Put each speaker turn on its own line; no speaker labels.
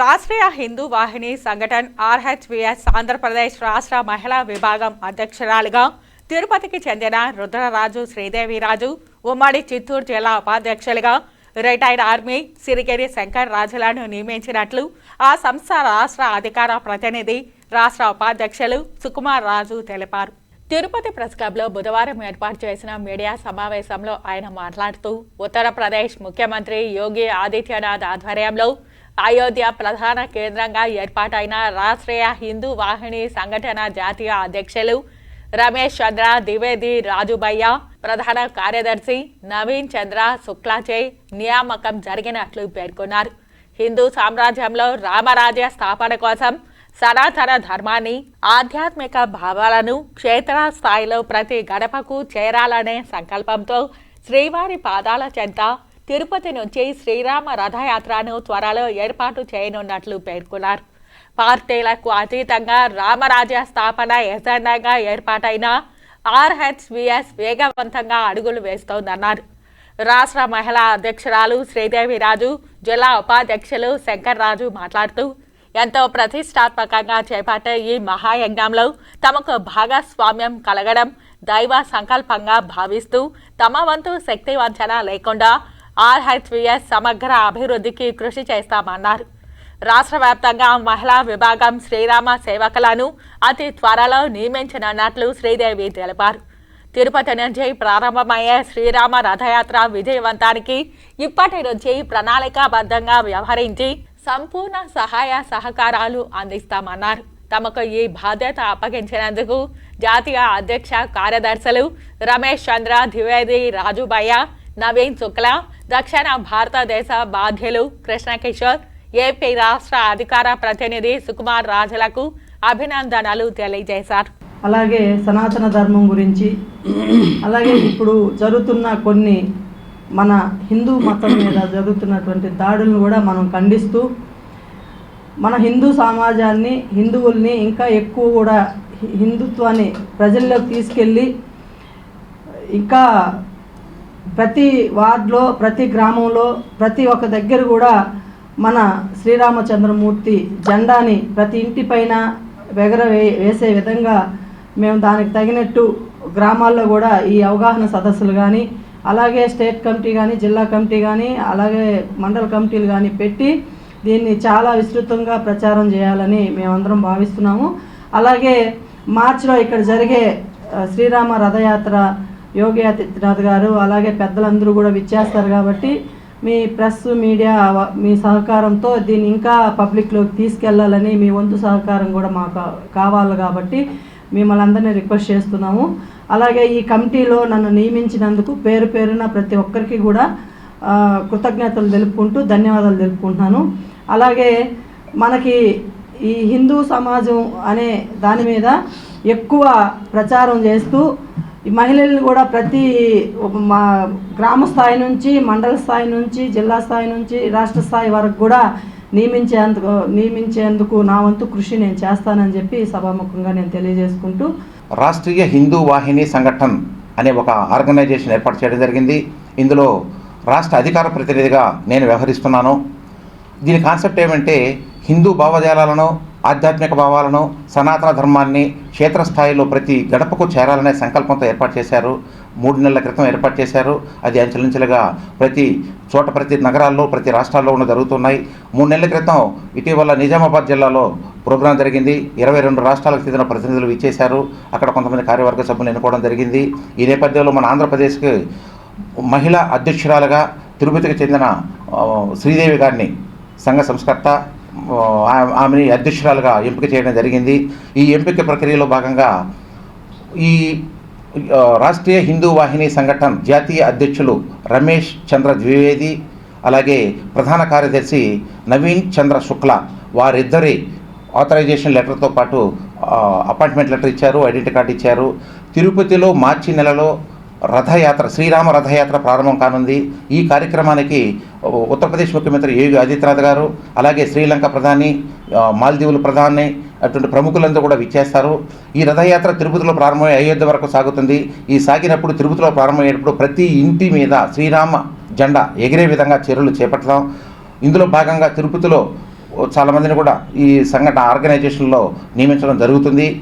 రాష్ట్రీయ హిందూ వాహిని సంఘటన్ ఆర్హెచ్విఎస్ ఆంధ్రప్రదేశ్ రాష్ట్ర మహిళా విభాగం అధ్యక్షురాలుగా తిరుపతికి చెందిన రుద్రరాజు శ్రీదేవిరాజు ఉమ్మడి చిత్తూరు జిల్లా ఉపాధ్యక్షులుగా రిటైర్డ్ ఆర్మీ సిరిగేరి శంకర్ రాజులను నియమించినట్లు ఆ సంస్థ రాష్ట్ర అధికార ప్రతినిధి రాష్ట్ర ఉపాధ్యక్షులు సుకుమార్ రాజు తెలిపారు. తిరుపతి ప్రెస్ క్లబ్లో బుధవారం ఏర్పాటు చేసిన మీడియా సమావేశంలో ఆయన మాట్లాడుతూ ఉత్తరప్రదేశ్ ముఖ్యమంత్రి యోగి ఆదిత్యనాథ్ ఆధ్వర్యంలో అయోధ్య ప్రధాన కేంద్రంగా ఏర్పాటైన రాష్ట్రీయ హిందూ వాహిని సంఘటన జాతీయ అధ్యక్షులు రమేష్ చంద్ర ద్వివేది రాజుబయ్య ప్రధాన కార్యదర్శి నవీన్ చంద్ర శుక్లాచే నియామకం జరిగినట్లు పేర్కొన్నారు. హిందూ సామ్రాజ్యంలో రామరాజ్య స్థాపన కోసం సనాతన ధర్మాన్ని ఆధ్యాత్మిక భావాలను క్షేత్రస్థాయిలో ప్రతి గడపకు చేరాలనే సంకల్పంతో శ్రీవారి పాదాల చెంత తిరుపతి నుంచి శ్రీరామ రథయాత్రను త్వరలో ఏర్పాటు చేయనున్నట్లు పేర్కొన్నారు. పార్టీలకు అతీతంగా రామరాజ్య స్థాపన ఎజెండాగా ఏర్పాటైన ఆర్హెచ్విఎస్ వేగవంతంగా అడుగులు వేస్తోందన్నారు. రాష్ట్ర మహిళా అధ్యక్షురాలు శ్రీదేవి రాజు జిల్లా ఉపాధ్యక్షులు శంకర్ రాజు మాట్లాడుతూ ఎంతో ప్రతిష్టాత్మకంగా చేపట్టే ఈ మహాయజ్ఞంలో తమకు భాగస్వామ్యం కలగడం దైవ సంకల్పంగా భావిస్తూ తమ వంతు శక్తి వంచన లేకుండా ఆర్హెచ్విఎస్ సమగ్ర అభివృద్ధికి కృషి చేస్తామన్నారు. రాష్ట్ర వ్యాప్తంగా మహిళా విభాగం శ్రీరామ సేవకులను అతి త్వరలో నియమించనున్నట్లు శ్రీదేవి తెలిపారు. తిరుపతి నుంచి ప్రారంభమయ్యే శ్రీరామ రథయాత్ర విజయవంతానికి ఇప్పటి నుంచి ప్రణాళికాబద్ధంగా వ్యవహరించి సంపూర్ణ సహాయ సహకారాలు అందిస్తామన్నారు. తమకు ఈ బాధ్యత అప్పగించినందుకు జాతీయ అధ్యక్ష కార్యదర్శులు రమేష్ చంద్ర ద్వివేది రాజుబయ్య నవీన్ శుక్లా దక్షిణ భారతదేశ బాధ్యులు కృష్ణకిషోర్ ఏపీ రాష్ట్ర అధికార ప్రతినిధి సుకుమార్ రాజులకు అభినందనలు తెలియజేశారు.
అలాగే సనాతన ధర్మం గురించి అలాగే ఇప్పుడు జరుగుతున్న కొన్ని మన హిందూ మతం మీద జరుగుతున్నటువంటి దాడులను కూడా మనం ఖండిస్తూ మన హిందూ సమాజాన్ని హిందువుల్ని ఇంకా ఎక్కువ కూడా హిందుత్వాన్ని ప్రజల్లోకి తీసుకెళ్ళి ఇంకా ప్రతి వార్డులో ప్రతి గ్రామంలో ప్రతి ఒక్క దగ్గర కూడా మన శ్రీరామచంద్రమూర్తి జెండాని ప్రతి ఇంటి పైన ఎగర వే- వేసే విధంగా మేము దానికి తగినట్టు గ్రామాల్లో కూడా ఈ అవగాహన సదస్సులు కానీ అలాగే స్టేట్ కమిటీ కానీ జిల్లా కమిటీ కానీ అలాగే మండల కమిటీలు కానీ పెట్టి దీన్ని చాలా విస్తృతంగా ప్రచారం చేయాలని మేమందరం భావిస్తున్నాము. అలాగే మార్చిలో ఇక్కడ జరిగే శ్రీరామ రథయాత్ర యోగి ఆదిత్యనాథ్ గారు అలాగే పెద్దలందరూ కూడా విచ్చేస్తారు కాబట్టి మీ ప్రెస్ మీడియా మీ సహకారంతో దీన్ని ఇంకా పబ్లిక్లోకి తీసుకెళ్ళాలని మీ వంతు సహకారం కూడా మాకు కావాలి కాబట్టి మిమ్మల్ని అందరినీ రిక్వెస్ట్ చేస్తున్నాము. అలాగే ఈ కమిటీలో నన్ను నియమించినందుకు పేరు పేరున ప్రతి ఒక్కరికి కూడా కృతజ్ఞతలు తెలుపుకుంటూ ధన్యవాదాలు తెలుపుకుంటున్నాను. అలాగే మనకి ఈ హిందూ సమాజం అనే దాని మీద ఎక్కువ ప్రచారం చేస్తూ ఈ మహిళలు కూడా ప్రతి మా గ్రామ స్థాయి నుంచి మండల స్థాయి నుంచి జిల్లా స్థాయి నుంచి రాష్ట్ర స్థాయి వరకు కూడా నియమించేందుకు నియమించేందుకు నా వంతు కృషి నేను చేస్తానని చెప్పి సభాముఖంగా నేను తెలియజేసుకుంటూ
రాష్ట్రీయ హిందూ వాహిని సంఘటన అనే ఒక ఆర్గనైజేషన్ ఏర్పాటు చేయడం జరిగింది. ఇందులో రాష్ట్ర అధికార ప్రతినిధిగా నేను వ్యవహరిస్తున్నాను. దీని కాన్సెప్ట్ ఏమంటే హిందూ భావజాలాలను ఆధ్యాత్మిక భావాలను సనాతన ధర్మాన్ని క్షేత్రస్థాయిలో ప్రతి గడపకు చేరాలనే సంకల్పంతో ఏర్పాటు చేశారు. మూడు నెలల క్రితం ఏర్పాటు చేశారు. అది అంచెలంచెలుగా ప్రతి చోట ప్రతి నగరాల్లో ప్రతి రాష్ట్రాల్లో ఉన్న జరుగుతున్నాయి. మూడు నెలల క్రితం ఇటీవల నిజామాబాద్ జిల్లాలో ప్రోగ్రాం జరిగింది. ఇరవై రెండు రాష్ట్రాలకు చెందిన ప్రతినిధులు ఇచ్చేశారు అక్కడ కొంతమంది కార్యవర్గ సభ్యులు ఎన్నుకోవడం జరిగింది. ఈ నేపథ్యంలో మన ఆంధ్రప్రదేశ్కి మహిళా అధ్యక్షురాలుగా తిరుపతికి చెందిన శ్రీదేవి గారిని సంఘ సంస్కర్త ఆమెని అధ్యక్షురాలుగా ఎంపిక చేయడం జరిగింది. ఈ ఎంపిక ప్రక్రియలో భాగంగా ఈ రాష్ట్రీయ హిందూ వాహిని సంఘటన జాతీయ అధ్యక్షులు రమేష్ చంద్ర ద్వివేది అలాగే ప్రధాన కార్యదర్శి నవీన్ చంద్ర శుక్ల వారిద్దరి ఆథరైజేషన్ లెటర్తో పాటు అపాయింట్మెంట్ లెటర్ ఇచ్చారు ఐడెంటిటీ కార్డు ఇచ్చారు. తిరుపతిలో మార్చి నెలలో రథయాత్ర శ్రీరామ రథయాత్ర ప్రారంభం కానుంది. ఈ కార్యక్రమానికి ఉత్తరప్రదేశ్ ముఖ్యమంత్రి యోగి ఆదిత్యనాథ్ గారు అలాగే శ్రీలంక ప్రధాని ఆ, మాల్దీవుల ప్రధాని అటువంటి ప్రముఖులందరూ కూడా విచ్చేస్తారు. ఈ రథయాత్ర తిరుపతిలో ప్రారంభమై అయోధ్య వరకు సాగుతుంది. ఈ సాగినప్పుడు తిరుపతిలో ప్రారంభమయ్యేటప్పుడు ప్రతి ఇంటి మీద శ్రీరామ జెండా ఎగిరే విధంగా చర్యలు చేపట్టడం. ఇందులో భాగంగా తిరుపతిలో చాలామందిని కూడా ఈ సంఘటన ఆర్గనైజేషన్లో నియమించడం జరుగుతుంది.